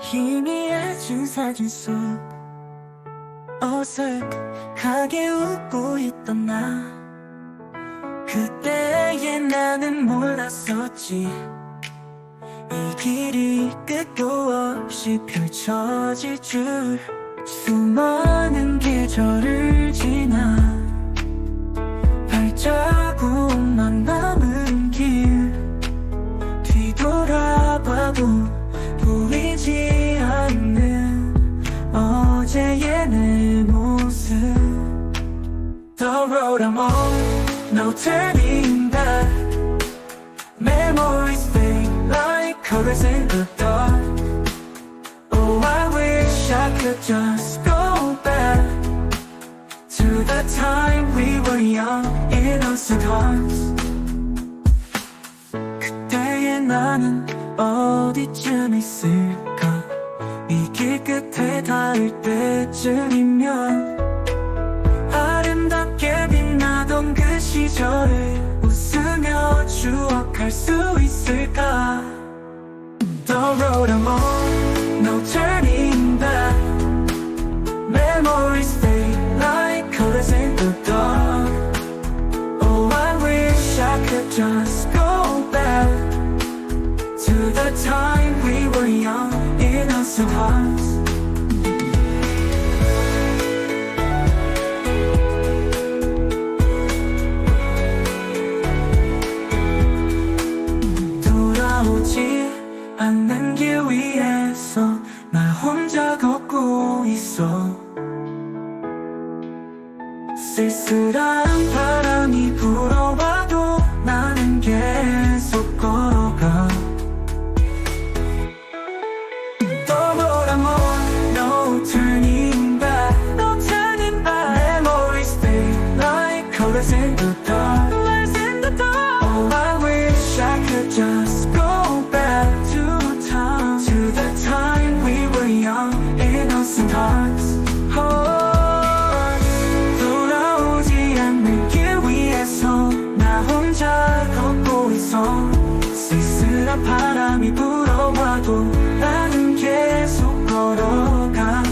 희미해진 사진 속 어색하게 웃고 있던 나. 그때의 나는 몰랐었지. 이 길이 끝도 없이 펼쳐질 줄. 수많은 계절을 지나 The road I'm on, no turning back Memories fade like colors in the dark Oh, I wish I could just go back To the time we were young, innocent hearts 그때의 나는 어디쯤 있을까 이 길 끝에 닿을 때쯤이면 추억할 수 있을까 The road I'm on, no turning back Memories fade like colors in the dark Oh, I wish I could just go back To the time we were young, innocent hearts 않는 길 위에서 나 혼자 걷고 있어. 쓸쓸한 바람이 불어와 혼자 걷고 있어. 쓸쓸한 바람이 불어와도 나는 계속 걸어가